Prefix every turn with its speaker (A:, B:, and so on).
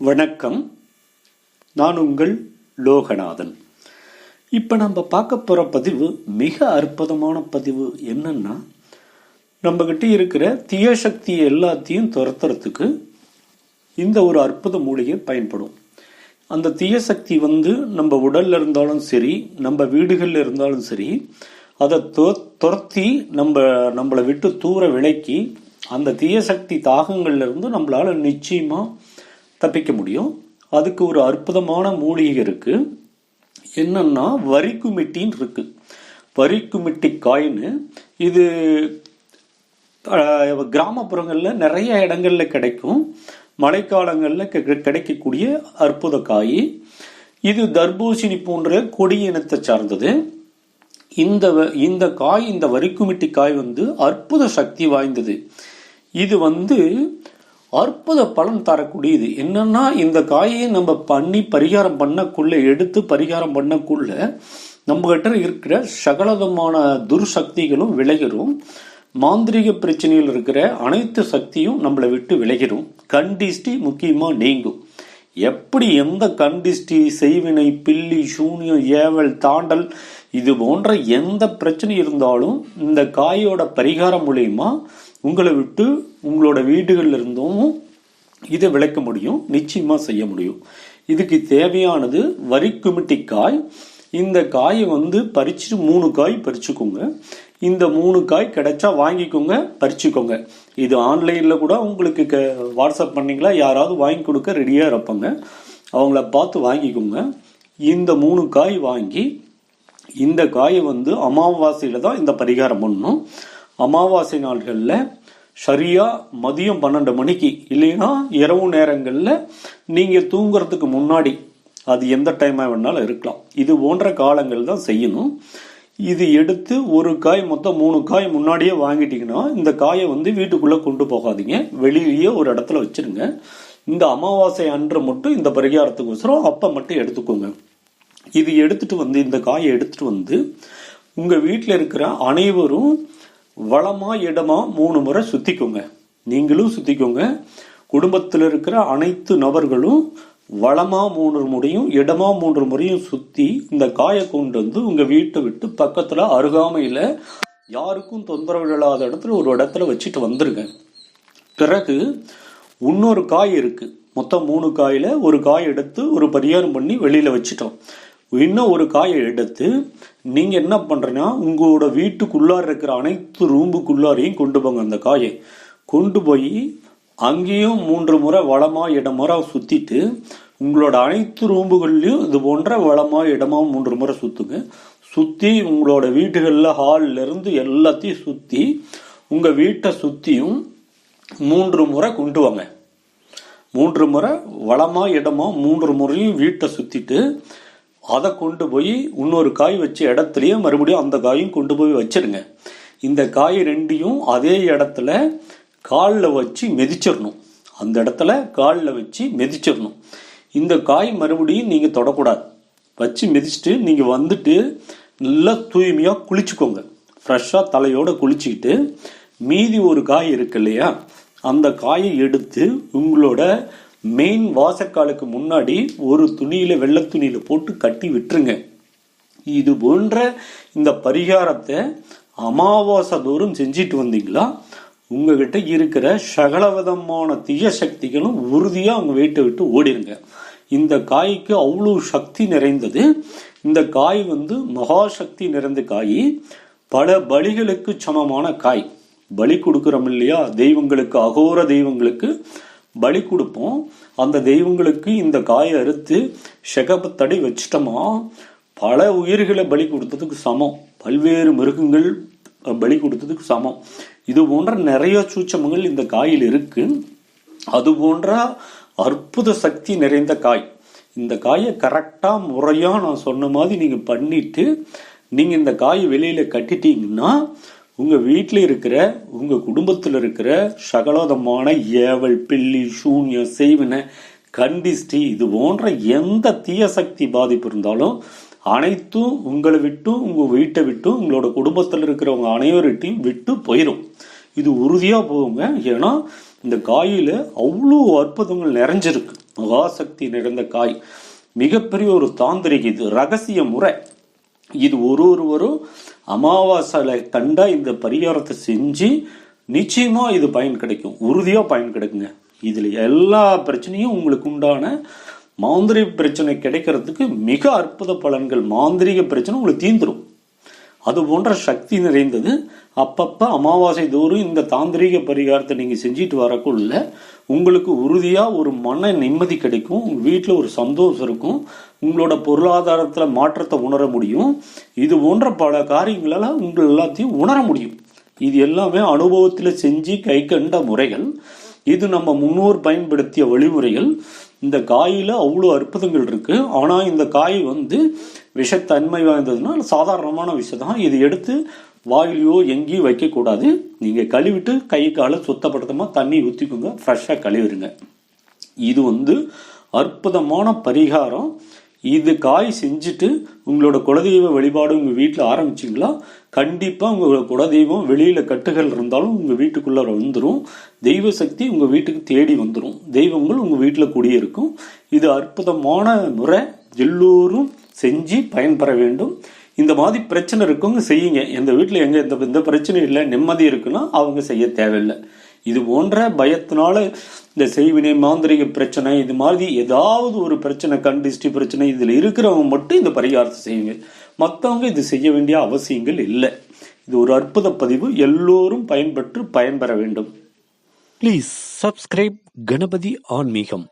A: வணக்கம். நான் உங்கள் லோகநாதன். இப்போ நம்ம பார்க்க போகிற பதிவு மிக அற்புதமான பதிவு என்னன்னா நம்மக்கிட்ட இருக்கிற தீய சக்தி எல்லாத்தையும் துரத்துறதுக்கு இந்த ஒரு அற்புத மூலிகை பயன்படும். அந்த தீய சக்தி வந்து நம்ம உடல்ல இருந்தாலும் சரி நம்ம வீடுகளில் இருந்தாலும் சரி அதை துரத்தி நம்ம நம்மளை விட்டு தூர விலக்கி அந்த தீய சக்தி தாகங்கள்ல இருந்து நம்மளால நிச்சயமாக தப்பிக்க முடியும். அதுக்கு ஒரு அற்புதமான மூலிகை இருக்கு. என்னன்னா வரிக்குமிட்டின்னு இருக்கு. வரிக்குமிட்டி காயின்னு. இது கிராமப்புறங்களில் நிறைய இடங்களில் கிடைக்கும். மழைக்காலங்களில் கிடைக்கக்கூடிய அற்புத காய். இது தர்பூசணி போன்ற கொடி இனத்தை சார்ந்தது. இந்த வ- இந்த காய் இந்த வரிக்குமிட்டி காய் வந்து அற்புத சக்தி வாய்ந்தது. இது வந்து அற்புத பலன் தரக்கூடியது. என்னன்னா இந்த காயை நம்ம பண்ணி பரிகாரம் பண்ணக்குள்ள எடுத்து பரிகாரம் பண்ணக்குள்ள நம்மகிட்ட இருக்கிற சகலதமான துர்சக்திகளும் விலகிரும் மாந்திரிக பிரச்சனையில் இருக்கிற அனைத்து சக்தியும் நம்மளை விட்டு விளைகிறோம் கண்டிஷ்டி முக்கியமாக நீங்கும். எப்படி எந்த கண்டிஷ்டி செய்வினை பில்லி சூன்யம் ஏவல் தாண்டல் இது போன்ற எந்த பிரச்சனை இருந்தாலும் இந்த காயோட பரிகாரம் மூலயமா உங்களை விட்டு உங்களோட வீடுகளில் இருந்தும் இதை விளக்க முடியும் நிச்சயமாக செய்ய முடியும். இதுக்கு தேவையானது வரிக்குமிட்டி காய். இந்த காயை வந்து பறிச்சுட்டு மூணு காய் பறிச்சுக்கோங்க. இந்த மூணு காய் கிடைச்சா வாங்கிக்கோங்க பறிச்சுக்கோங்க. இது ஆன்லைனில் கூட உங்களுக்கு க- வாட்ஸ்அப் பண்ணிங்களா? யாராவது வாங்கி கொடுக்க ரெடியாக இருப்பாங்க. அவங்கள பார்த்து வாங்கிக்கோங்க. இந்த மூணு காய் வாங்கி இந்த காயை வந்து அமாவாசையில் தான் இந்த பரிகாரம் பண்ணணும். அமாவாசை நாள்களில் சரியா மதியம் பன்னெண்டு மணிக்கு. இல்லைன்னா இரவு நேரங்களில் நீங்கள் தூங்குறதுக்கு முன்னாடி அது எந்த டைமாக வேணாலும் இருக்கலாம். இது போன்ற காலங்கள் தான் செய்யணும். இது எடுத்து ஒரு காய் மொத்தம் மூணு காய் முன்னாடியே வாங்கிட்டீங்கன்னா இந்த காயை வந்து வீட்டுக்குள்ளே கொண்டு போகாதீங்க. வெளியிலேயே ஒரு இடத்துல வச்சுருங்க. இந்த அமாவாசை அன்று மட்டும் இந்த பரிகாரத்துக்கோசரம் அப்போ மட்டும் எடுத்துக்கோங்க. இது எடுத்துகிட்டு வந்து இந்த காயை எடுத்துகிட்டு வந்து உங்கள் வீட்டில் இருக்கிற அனைவரும் வளமா இடமா மூணு முறை சுத்திக்கோங்க. நீங்களும் சுத்திக்கோங்க. குடும்பத்தில் இருக்கிற அனைத்து நபர்களும் வளமா மூன்று முறையும் இடமா மூன்று முறையும் சுத்தி இந்த காயை கொண்டு வந்து உங்க வீட்டை விட்டு பக்கத்துல அருகாமையில யாருக்கும் தொந்தரவு இல்லாத இடத்துல ஒரு இடத்துல வச்சுட்டு வந்துருங்க. பிறகு இன்னொரு காய் இருக்கு. மொத்தம் மூணு காயில ஒரு காய் எடுத்து ஒரு பரிகாரம் பண்ணி வெளியில வச்சிட்டோம். இன்னும் ஒரு காயை எடுத்து நீங்கள் என்ன பண்ணுறீங்கன்னா உங்களோட வீட்டுக்குள்ளார இருக்கிற அனைத்து ரூம்புக்குள்ளாரையும் கொண்டு போங்க அந்த காயை. கொண்டு போய் அங்கேயும் மூன்று முறை வளமா இடமுறை சுற்றிட்டு உங்களோட அனைத்து ரூம்புகள்லையும் இது போன்ற வளமா இடமா மூன்று முறை சுற்றுங்க சுற்றி உங்களோட வீடுகளில் ஹால்ல இருந்து எல்லாத்தையும் சுற்றி உங்கள் வீட்டை சுற்றியும் மூன்று முறை கொண்டு வாங்க. மூன்று முறை வளமாக இடமா மூன்று முறையும் வீட்டை சுற்றிட்டு அதை கொண்டு போய் இன்னொரு காய் வச்ச இடத்துலையே மறுபடியும் அந்த காயும் கொண்டு போய் வச்சிருங்க. இந்த காய் ரெண்டையும் அதே இடத்துல காலில் வச்சு மிதிச்சிடணும். அந்த இடத்துல காலில் வச்சு மிதிச்சிடணும். இந்த காய் மறுபடியும் நீங்கள் தொடக்கூடாது. வச்சு மிதிச்சுட்டு நீங்கள் வந்துட்டு நல்லா தூய்மையாக குளிச்சுக்கோங்க. ஃப்ரெஷ்ஷாக தலையோடு குளிச்சுக்கிட்டு மீதி ஒரு காய் இருக்கு இல்லையா? அந்த காயை எடுத்து உங்களோட மெயின் வாசக்காலுக்கு முன்னாடி ஒரு துணியில வெள்ளை துணியில போட்டு கட்டி விட்டுருங்க. இது போன்ற இந்த பரிகாரத்தை அமாவாசை தோறும் செஞ்சிட்டு வந்தீங்களா? உங்ககிட்ட இருக்கிற சகலவிதமான தீய சக்திகளும் உறுதியாக அவங்க வீட்டை விட்டு ஓடிருங்க. இந்த காய்க்கு அவ்வளோ சக்தி நிறைந்தது. இந்த காய் வந்து மகா சக்தி நிறைந்த காய். பல பலிகளுக்கு சமமான காய். பலி கொடுக்குறோம் இல்லையா? தெய்வங்களுக்கு அகோர தெய்வங்களுக்கு பலி கொடுப்போம். அந்த தெய்வங்களுக்கு இந்த காயை அறுத்து செகப்பத்தடி வச்சிட்டோமா? பல உயிர்களை பலி கொடுத்ததுக்கு சமம். பல்வேறு மிருகங்கள் பலி கொடுத்ததுக்கு சமம். இது போன்ற நிறைய சூச்சமங்கள் இந்த காயில் இருக்கு. அது போன்ற அற்புத சக்தி நிறைந்த காய். இந்த காயை கரெக்டாக முறையாக நான் சொன்ன மாதிரி நீங்கள் பண்ணிட்டு நீங்கள் இந்த காயை வெளியில் கட்டிட்டீங்கன்னா உங்கள் வீட்டில் இருக்கிற உங்கள் குடும்பத்தில் இருக்கிற சகலோதமான ஏவல் பில்லி சூன்யம் செய்வின கண்டிஸ்டி இது போன்ற எந்த தீய சக்தி பாதிப்பு இருந்தாலும் அனைத்தும் உங்களை விட்டும் உங்கள் வீட்டை விட்டும் உங்களோட குடும்பத்தில் இருக்கிறவங்க அனைவர்கிட்டையும் விட்டு போயிடும் இது உறுதியாக போகுங்க. ஏன்னா இந்த காயில் அவ்வளோ அற்புதங்கள் நிறைஞ்சிருக்கு. மகாசக்தி நிறைந்த காய். மிகப்பெரிய ஒரு தாந்திரிக இது. ரகசிய முறை. இது ஒரு ஒருவரும் அமாவாசையில் கண்டா இந்த பரிகாரத்தை செஞ்சு நிச்சயமா இது பயன் கிடைக்கும். உறுதியா பயன் கிடைக்குங்க. இதுல எல்லா பிரச்சனையும் உங்களுக்கு உண்டான மாந்திரிக பிரச்சனை கிடைக்கிறதுக்கு மிக அற்புத பலன்கள். மாந்திரிக பிரச்சனை உங்களுக்கு தீந்துடும் அது போன்ற சக்தி நிறைந்தது. அப்பப்போ அமாவாசை தோறும் இந்த தாந்திரீக பரிகாரத்தை நீங்கள் செஞ்சுட்டு வரக்குள்ள உங்களுக்கு உறுதியாக ஒரு மன நிம்மதி கிடைக்கும். உங்கள் வீட்டில் ஒரு சந்தோஷம் இருக்கும். உங்களோட பொருளாதாரத்தில் மாற்றத்தை உணர முடியும். இது போன்ற பல காரியங்களால் உங்கள் எல்லாத்தையும் உணர முடியும். இது எல்லாமே அனுபவத்தில் செஞ்சு கை கண்ட முறைகள். இது நம்ம முன்னோர் பயன்படுத்திய வழிமுறைகள். இந்த காயில் அவ்வளோ அற்புதங்கள் இருக்குது ஆனால் இந்த காய் வந்து விஷத்தன்மை வாய்ந்ததுனால் சாதாரணமான விஷயம் தான் இது எடுத்து வாயிலையோ எங்கேயும் வைக்கக்கூடாது நீங்கள் கழுவிட்டு கை காலை சுத்தப்படுத்தமாக தண்ணி ஊற்றிக்கோங்க ஃப்ரெஷ்ஷாக கழுவிடுங்க. இது வந்து அற்புதமான பரிகாரம். இது காய் செஞ்சுட்டு உங்களோட குலதெய்வ வழிபாடு உங்கள் வீட்டில் ஆரம்பிச்சிங்களா? கண்டிப்பாக உங்களோட குலதெய்வம் வெளியில் கட்டுகள் இருந்தாலும் உங்கள் வீட்டுக்குள்ளே வந்துடும் தெய்வ சக்தி உங்கள் வீட்டுக்கு தேடி வந்துடும் தெய்வங்கள் உங்கள் வீட்டில் குடியிருக்கும். இது அற்புதமான முறை. எல்லோரும் செஞ்சு பயன்பெற வேண்டும். இந்த மாதிரி பிரச்சனை இருக்கவங்க செய்யுங்க. எந்த வீட்டில் எங்கே எந்த எந்த பிரச்சனை இல்லை. நிம்மதி இருக்குன்னா அவங்க செய்ய தேவையில்லை. இது போன்ற பயத்தினால இந்த செய்வினை மாந்திரிக பிரச்சனை இது மாதிரி ஏதாவது ஒரு பிரச்சனை கண் திருஷ்டி பிரச்சனை இதில் இருக்கிறவங்க மட்டும் இந்த பரிகாரத்தை செய்யுங்க. மற்றவங்க இது செய்ய வேண்டிய அவசியங்கள் இல்லை. இது ஒரு அற்புத பதிவு. எல்லோரும் பயன்பெற்று பயன்பெற வேண்டும்.
B: ப்ளீஸ் சப்ஸ்கிரைப் கணபதி ஆன்மீகம்